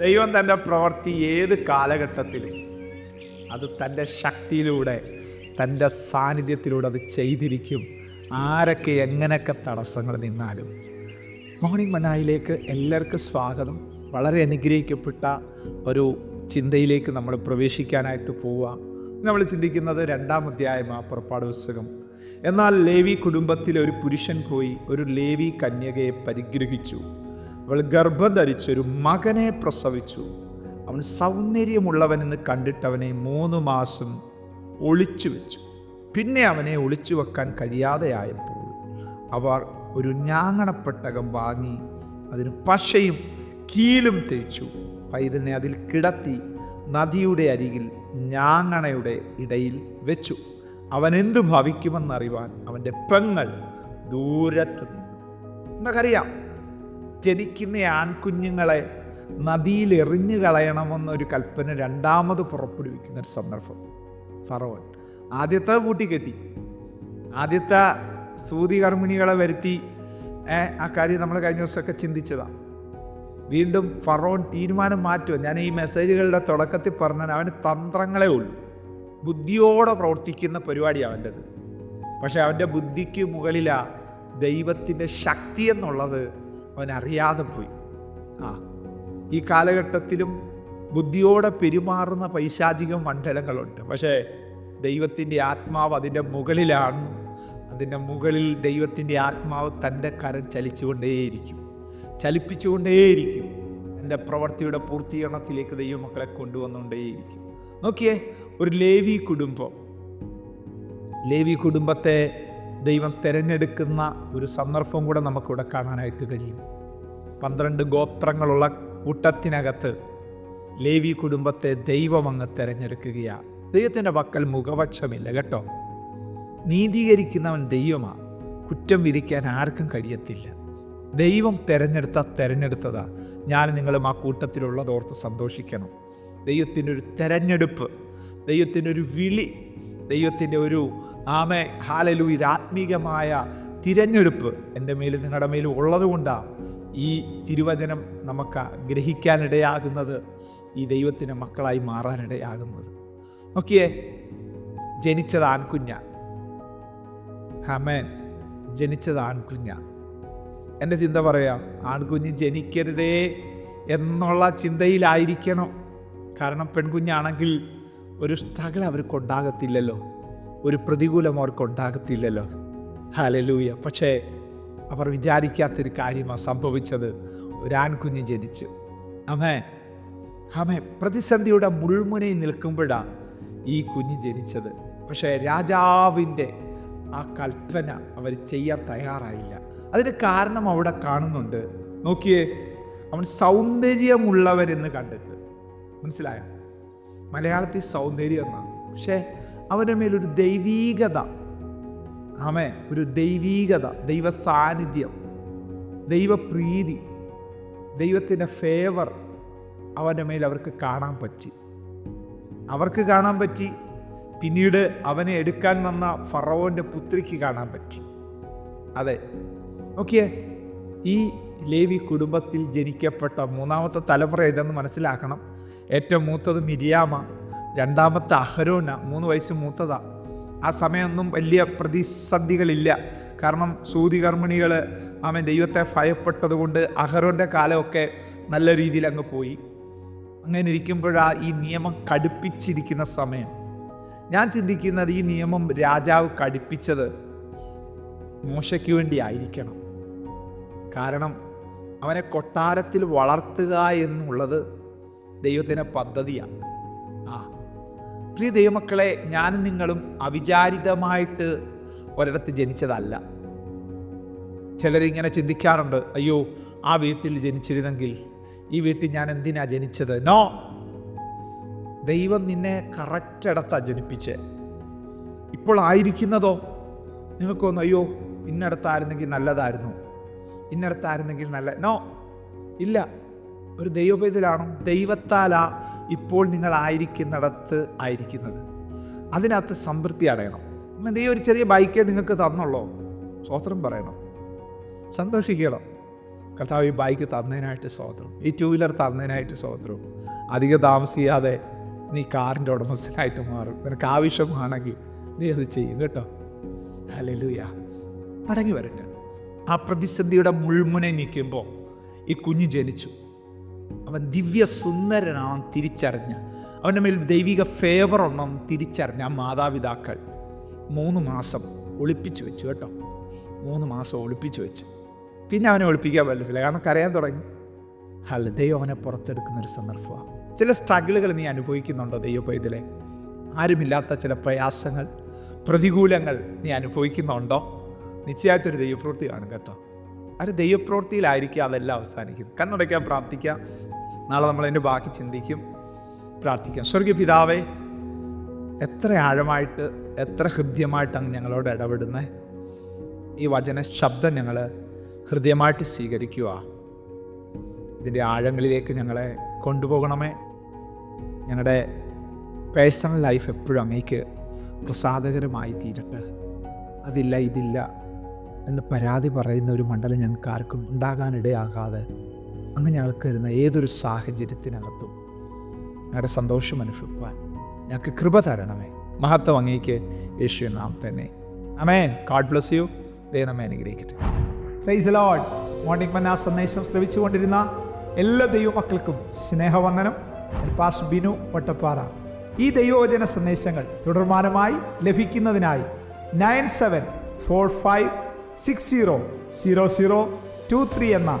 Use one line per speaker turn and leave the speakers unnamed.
ദൈവം തന്റെ പ്രവൃത്തി ഏത് കാലഘട്ടത്തിൽ അത് തന്റെ ശക്തിയിലൂടെ തന്റെ സാന്നിധ്യത്തിലൂടെ അത് ചെയ്തിരിക്കും. ആരൊക്കെ എങ്ങനെയൊക്കെ തടസ്സങ്ങൾ നിന്നാലും. മോർണിംഗ് മനായിലേക്ക് എല്ലാവർക്കും സ്വാഗതം. വളരെ അനുഗ്രഹിക്കപ്പെട്ട ഒരു ചിന്തയിലേക്ക് നമ്മൾ പ്രവേശിക്കാനായിട്ട് പോവുക. നമ്മൾ ചിന്തിക്കുന്നത് രണ്ടാം അധ്യായം ആ പുറപ്പാട് പുസ്തകം. എന്നാൽ ലേവി കുടുംബത്തിലെ ഒരു പുരുഷൻ പോയി ഒരു ലേവി കന്യകയെ പരിഗ്രഹിച്ചു. അവൾ ഗർഭം ധരിച്ചൊരു മകനെ പ്രസവിച്ചു. അവൻ സൗന്ദര്യമുള്ളവനെന്ന് കണ്ടിട്ട് അവനെ മൂന്ന് മാസം ഒളിച്ചു വെച്ചു. പിന്നെ അവനെ ഒളിച്ചു വെക്കാൻ കഴിയാതെയായപ്പോൾ അവർ ഒരു ഞാങ്ങണപ്പെട്ടകം വാങ്ങി അതിന് പശയും കീലും തേച്ചു. പൈതലിനെ അതിൽ കിടത്തി നദിയുടെ അരികിൽ ഞാങ്ങണയുടെ ഇടയിൽ വെച്ചു. അവൻ എന്തു ഭവിക്കുമെന്നറിവാൻ അവന്റെ പെങ്ങൾ ദൂരത്ത് നിന്നു. നമുക്കറിയാം ജനിക്കുന്ന ആൺകുഞ്ഞുങ്ങളെ നദിയിൽ എറിഞ്ഞു കളയണമെന്നൊരു കൽപ്പന രണ്ടാമത് പുറപ്പെടുവിക്കുന്ന ഒരു സന്ദർഭം. ഫറവൻ ആദ്യത്തെ കൂട്ടിക്കെത്തി ആദ്യത്തെ സൂതി കർമ്മിണികളെ വരുത്തി ആ കാര്യം നമ്മൾ കഴിഞ്ഞ ദിവസമൊക്കെ ചിന്തിച്ചതാണ് വീണ്ടും ഫറോൺ തീരുമാനം മാറ്റുക ഞാൻ ഈ മെസ്സേജുകളുടെ തുടക്കത്തിൽ പറഞ്ഞാൽ അവന് തന്ത്രങ്ങളേ ഉള്ളൂ. ബുദ്ധിയോടെ പ്രവർത്തിക്കുന്ന പരിപാടി അവന്റെത്. പക്ഷെ അവന്റെ ബുദ്ധിക്ക് മുകളിലാണ് ദൈവത്തിന്റെ ശക്തി എന്നുള്ളത് അവൻ അറിയാതെ പോയി. ആ ഈ കാലഘട്ടത്തിലും ബുദ്ധിയോടെ പെരുമാറുന്ന പൈശാചിക മണ്ഡലങ്ങളുണ്ട്. പക്ഷേ ദൈവത്തിന്റെ ആത്മാവ് അതിന്റെ മുകളിലാണ്. അതിന്റെ മുകളിൽ ദൈവത്തിന്റെ ആത്മാവ് തന്റെ കരം ചലിച്ചുകൊണ്ടേയിരിക്കും. ചലിപ്പിച്ചുകൊണ്ടേയിരിക്കും. എന്റെ പ്രവൃത്തിയുടെ പൂർത്തീകരണത്തിലേക്ക് ദൈവമക്കളെ കൊണ്ടുവന്നുകൊണ്ടേയിരിക്കും. നോക്കിയേ ഒരു ലേവി കുടുംബം. ലേവി കുടുംബത്തെ ദൈവം തിരഞ്ഞെടുക്കുന്ന ഒരു സന്ദർഭം കൂടെ നമുക്കിവിടെ കാണാനായിട്ട് കഴിയും. പന്ത്രണ്ട് ഗോത്രങ്ങളുള്ള കൂട്ടത്തിനകത്ത് ലേവി കുടുംബത്തെ ദൈവം അങ്ങ് തിരഞ്ഞെടുക്കുകയാണ് ദൈവത്തിന്റെ പക്കൽ മുഖപക്ഷമില്ല കേട്ടോ. നീതീകരിക്കുന്നവൻ ദൈവമാണ് കുറ്റം വിധിക്കാൻ ആർക്കും കഴിയത്തില്ല. ദൈവം തിരഞ്ഞെടുത്ത തിരഞ്ഞെടുത്തതാ. ഞാൻ നിങ്ങളും ആ കൂട്ടത്തിലുള്ളതോർത്ത് സന്തോഷിക്കണം. ദൈവത്തിന്റെ ഒരു തിരഞ്ഞെടുപ്പ് ദൈവത്തിന്റെ ഒരു വിളി ദൈവത്തിന്റെ ഒരു ആമെ ഹാലലു ആത്മീകമായ തിരഞ്ഞെടുപ്പ് എന്റെ മേലും നിങ്ങളുടെ മേലും ഉള്ളതുകൊണ്ടാണ് ഈ തിരുവചനം നമുക്ക് ഗ്രഹിക്കാനിടയാകുന്നത് ഈ ദൈവത്തിന്റെ മക്കളായി മാറാനിടയാകുന്നത്. നോക്കിയേ ജനിച്ചത് ആൺകുഞ്ഞ. ഹമേൻ ജനിച്ചത് ആൺകുഞ്ഞ. എന്റെ ചിന്ത പറയാം ആൺകുഞ്ഞ് ജനിക്കരുതേ എന്നുള്ള ചിന്തയിലായിരിക്കണം. കാരണം പെൺകുഞ്ഞാണെങ്കിൽ ഒരു സ്ട്രഗിൾ അവർക്ക് ഉണ്ടാകത്തില്ലല്ലോ. ഒരു പ്രതികൂലം അവർക്ക് ഉണ്ടാകത്തില്ലല്ലോ ഹാലലൂയ പക്ഷേ അവർ വിചാരിക്കാത്തൊരു കാര്യമാണ് സംഭവിച്ചത്. ഒരു ആൺകുഞ്ഞ് ജനിച്ചു. അമേ അമേ പ്രതിസന്ധിയുടെ മുൾമുനയിൽ നിൽക്കുമ്പോഴാണ് ഈ കുഞ്ഞ് ജനിച്ചത്. പക്ഷേ രാജാവിന്റെ ആ കൽപ്പന അവർ ചെയ്യാൻ തയ്യാറായില്ല. അതിന് കാരണം അവിടെ കാണുന്നുണ്ട്. നോക്കിയേ അവൻ സൗന്ദര്യമുള്ളവരെന്ന് കണ്ടിട്ട് മനസ്സിലായോ? മലയാളത്തിൽ സൗന്ദര്യം എന്നാണ്. പക്ഷേ അവന്റെ മേലൊരു ദൈവീകത. ആമേ ഒരു ദൈവീകത ദൈവ സാന്നിധ്യം ദൈവപ്രീതി ദൈവത്തിന്റെ ഫേവർ അവന്റെ മേൽ അവർക്ക് കാണാൻ പറ്റി. അവർക്ക് കാണാൻ പറ്റി. പിന്നീട് അവനെ എടുക്കാൻ വന്ന ഫറവോന്റെ പുത്രിക്ക് കാണാൻ പറ്റി. അതെ. നോക്കിയേ ഈ ലേവി കുടുംബത്തിൽ ജനിക്കപ്പെട്ട മൂന്നാമത്തെ തലമുറ ഇതെന്ന് മനസ്സിലാക്കണം. ഏറ്റവും മൂത്തത് മിരിയാമ. രണ്ടാമത്തെ അഹരോന മൂന്ന് വയസ്സ് മൂത്തതാ. ആ സമയമൊന്നും വലിയ പ്രതിസന്ധികളില്ല. കാരണം സൂതി കർമ്മിണികൾ ദൈവത്തെ ഭയപ്പെട്ടതുകൊണ്ട് അഹരോന്റെ കാലമൊക്കെ നല്ല രീതിയിൽ അങ്ങ് പോയി. അങ്ങനെ ഇരിക്കുമ്പോഴാ ഈ നിയമം കടുപ്പിച്ചിരിക്കുന്ന സമയം. ഞാൻ ചിന്തിക്കുന്നത് ഈ നിയമം രാജാവ് കടുപ്പിച്ചത് മോശയ്ക്ക് വേണ്ടി ആയിരിക്കണം കാരണം അവനെ കൊട്ടാരത്തിൽ വളർത്തുക എന്നുള്ളത് ദൈവത്തിന്റെ പദ്ധതിയാണ് പ്രിയ ദൈവമക്കളെ ഞാനും നിങ്ങളും അവിചാരിതമായിട്ട് ഒരിടത്ത് ജനിച്ചതല്ല. ചിലരിങ്ങനെ ചിന്തിക്കാറുണ്ട് അയ്യോ ആ വീട്ടിൽ ജനിച്ചിരുന്നെങ്കിൽ ഈ വീട്ടിൽ ഞാൻ എന്തിനാ ജനിച്ചത്? നോ. ദൈവം നിന്നെ കറക്റ്റിടത്താണ് ജനിപ്പിച്ചേ. ഇപ്പോൾ ആയിരിക്കുന്നതോ? നിങ്ങൾക്കൊന്ന് അയ്യോ ഇന്നടത്തായിരുന്നെങ്കിൽ നല്ലതായിരുന്നു. ഇന്നടത്തായിരുന്നെങ്കിൽ നല്ല നോ. ഇല്ല. ഒരു ദൈവപേതിലാണോ ദൈവത്താലാ ഇപ്പോൾ നിങ്ങൾ ആയിരിക്കുന്നിടത്ത് ആയിരിക്കുന്നത്. അതിനകത്ത് സംതൃപ്തി അടയണം. ദൈവം ഒരു ചെറിയ ബൈക്കേ നിങ്ങൾക്ക് തന്നുള്ളൂ സ്വോത്രം പറയണം. സന്തോഷിക്കണം. കർത്താവ് ഈ ബൈക്ക് തന്നതിനായിട്ട് സ്വോത്രം ഈ ടൂ വീലർ തന്നതിനായിട്ട് സ്വോത്രം അധികം താമസിയാതെ നീ കാറിന്റെ ഉടമസ്ഥനായിട്ട് മാറും. നിനക്ക് ആവശ്യമാണെങ്കിൽ നീ അത് ചെയ്യും കേട്ടോ? ഹല്ലേലൂയ. മടങ്ങി വരട്ടെ. ആ പ്രതിസന്ധിയുടെ മുൾമുനെ നിൽക്കുമ്പോൾ ഈ കുഞ്ഞ് ജനിച്ചു. അവൻ ദിവ്യ സുന്ദരനാണെന്ന് തിരിച്ചറിഞ്ഞ. അവന്റെ മേൽ ദൈവിക ഫേവർ ഉണ്ടെന്ന് തിരിച്ചറിഞ്ഞ ആ മാതാപിതാക്കൾ മൂന്ന് മാസം ഒളിപ്പിച്ചു വെച്ചു കേട്ടോ. മൂന്ന് മാസം ഒളിപ്പിച്ചു വെച്ചു. പിന്നെ അവനെ ഒളിപ്പിക്കാൻ പറ്റില്ല കാരണം കരയാൻ തുടങ്ങി. അല്ല ദൈവം അവനെ പുറത്തെടുക്കുന്നൊരു സന്ദർഭമാണ്. ചില സ്ട്രഗിളുകൾ നീ അനുഭവിക്കുന്നുണ്ടോ ദൈവ പൈതലെ ആരുമില്ലാത്ത ചില പ്രയാസങ്ങൾ പ്രതികൂലങ്ങൾ നീ അനുഭവിക്കുന്നുണ്ടോ? നിശ്ചയമായിട്ടൊരു ദൈവപ്രവൃത്തി കാണും കേട്ടോ. ആ ഒരു ദൈവപ്രവൃത്തിയിലായിരിക്കും അതെല്ലാം അവസാനിക്കുന്നത് കണ്ണടയ്ക്കാൻ പ്രാർത്ഥിക്കാം നാളെ നമ്മൾ അതിന്റെ ബാക്കി ചിന്തിക്കും പ്രാർത്ഥിക്കാം. സ്വർഗീയ പിതാവേ എത്ര ആഴമായിട്ട് എത്ര ഹൃദ്യമായിട്ടാണ് ഞങ്ങളോട് ഇടപെടുന്നത് ഈ വചന ശബ്ദം ഞങ്ങൾ ഹൃദ്യമായിട്ട് സ്വീകരിക്കുക ഇതിന്റെ ആഴങ്ങളിലേക്ക് ഞങ്ങളെ കൊണ്ടുപോകണമേ. ഞങ്ങളുടെ പേഴ്സണൽ ലൈഫ് എപ്പോഴും അങ്ങേക്ക് പ്രസാദകരമായി തീരട്ടെ. അതില്ല ഇതില്ല എന്ന് പരാതി പറയുന്ന ഒരു മണ്ഡലം ഞങ്ങൾക്ക് ആർക്കും ഉണ്ടാകാനിടയാകാതെ അങ്ങ് ഞങ്ങൾക്ക് വരുന്ന ഏതൊരു സാഹചര്യത്തിനകത്തും ഞങ്ങളുടെ സന്തോഷം അനുഭവിപ്പാൻ ഞങ്ങൾക്ക് കൃപ തരണമേ. മഹത്വം അങ്ങേക്ക് യേശു നാം തന്നെ അമേൻ ഗാഡ് ബ്ലസ് യു ദൈവമേ അനുഗ്രഹിക്കട്ടെ. പ്രൈസ് ലോഡ് മോർണിംഗ് മന്ന സന്ദേശം ശ്രമിച്ചുകൊണ്ടിരുന്ന എല്ലാ ദൈവമക്കൾക്കും സ്നേഹവന്ദനം. പാസ് ബിനു വട്ടപ്പാറ ഈ ദൈവവചന സന്ദേശങ്ങൾ തുടർമാനമായി ലഭിക്കുന്നതിനായി nine seven four five six zero zero zero two three എന്ന